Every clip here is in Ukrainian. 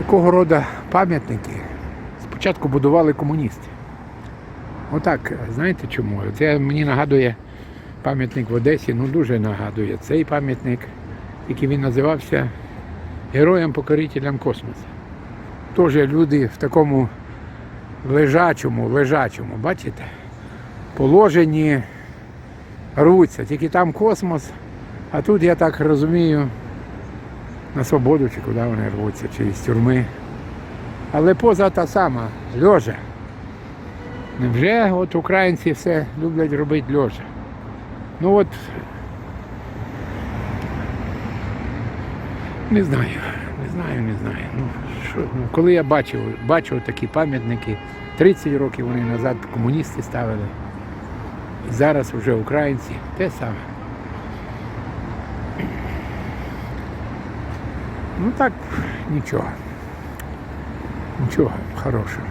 Такого роду пам'ятники спочатку будували комуністи. Отак, знаєте чому? Це мені нагадує пам'ятник в Одесі, ну дуже нагадує цей пам'ятник, який він називався Героям-покорителям космосу. Теж люди в такому лежачому, лежачому, бачите, положенні рвуться. Тільки там космос, а тут, я так розумію, на свободу чи куди вони рвуться, чи з тюрми. Але поза та сама, льожа. Невже от українці все люблять робити льожа? Ну от не знаю, не знаю, не знаю. Ну, що, ну, коли я бачив, бачив такі пам'ятники, 30 років вони назад комуністи ставили. І зараз вже українці те саме. Ну так, нічого. Нічого хорошого.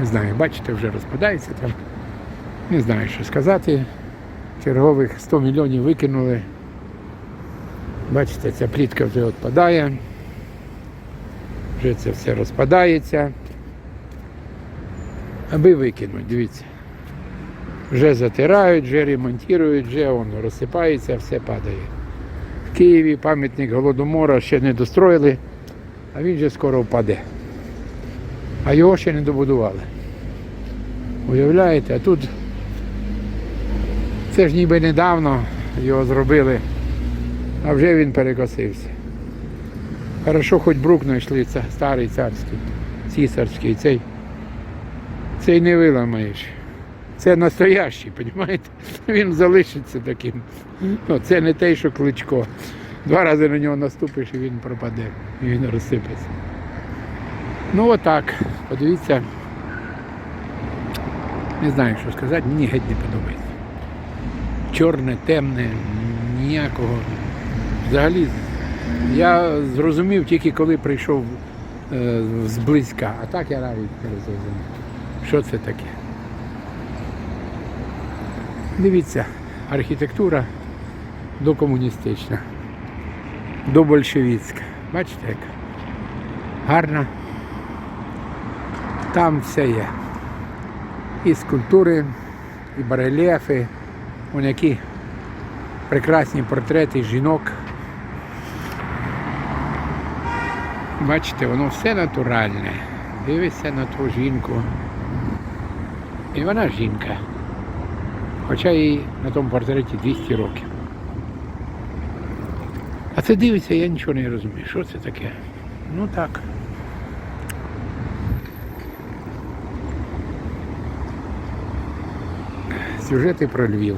Не знаю, бачите, вже розпадається там. Не знаю, що сказати. Чергових 100 мільйонів викинули. Бачите, ця плітка вже відпадає. Вже це все розпадається. Аби викинуть, дивіться. Вже затирають, вже ремонтують, вже воно розсипається, все падає. Києві пам'ятник Голодомора ще не достроїли, а він вже скоро впаде. А його ще не добудували. Уявляєте, а тут це ж ніби недавно його зробили, а вже він перекосився. Хорошо, хоч брук знайшли старий царський, цісарський, цей, цей не виламаєш. Це настоящий, розумієте? Він залишиться таким. Ну, це не той, що кличко. Два рази на нього наступиш і він пропаде, і він розсипеться. Ну отак, подивіться. Не знаю, що сказати, мені геть не подобається. Чорне, темне, ніякого. Взагалі, я зрозумів тільки коли прийшов е, зблизька, а так я навіть не зрозумів. Що це таке? Дивіться, архітектура докомуністична, добольшевіцька. Бачите, як гарна. Там все є. І скульптури, і барельєфи, вон які прекрасні портрети жінок. Бачите, воно все натуральне. Дивишся на ту жінку. І вона жінка. Хоча їй на тому портреті 200 років. А це дивиться, я нічого не розумію. Що це таке? Ну так. Сюжети про Львів.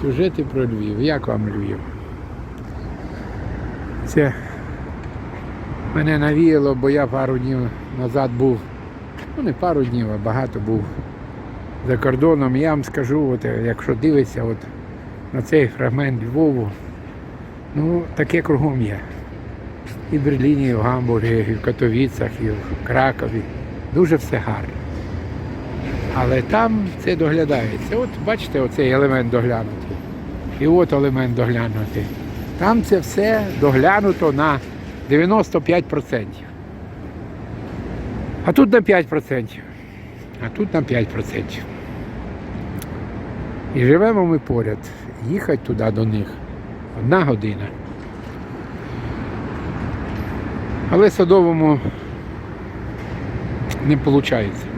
Сюжети про Львів. Як вам Львів? Це мене навіяло, бо я пару днів назад був, ну не пару днів, а багато був за кордоном. Я вам скажу, от, е, якщо дивишся от, на цей фрагмент Львову, ну таке кругом є. І в Берліні, і в Гамбургі, і в Катовіцях, і в Кракові. Дуже все гарно. Але там це доглядається. От бачите, оцей елемент доглянутий. І от елемент доглянутий. Там це все доглянуто на 95%. А тут на 5%. А тут на 5%. І живемо ми поряд. Їхати туди до них одна година. Але садовому не виходить.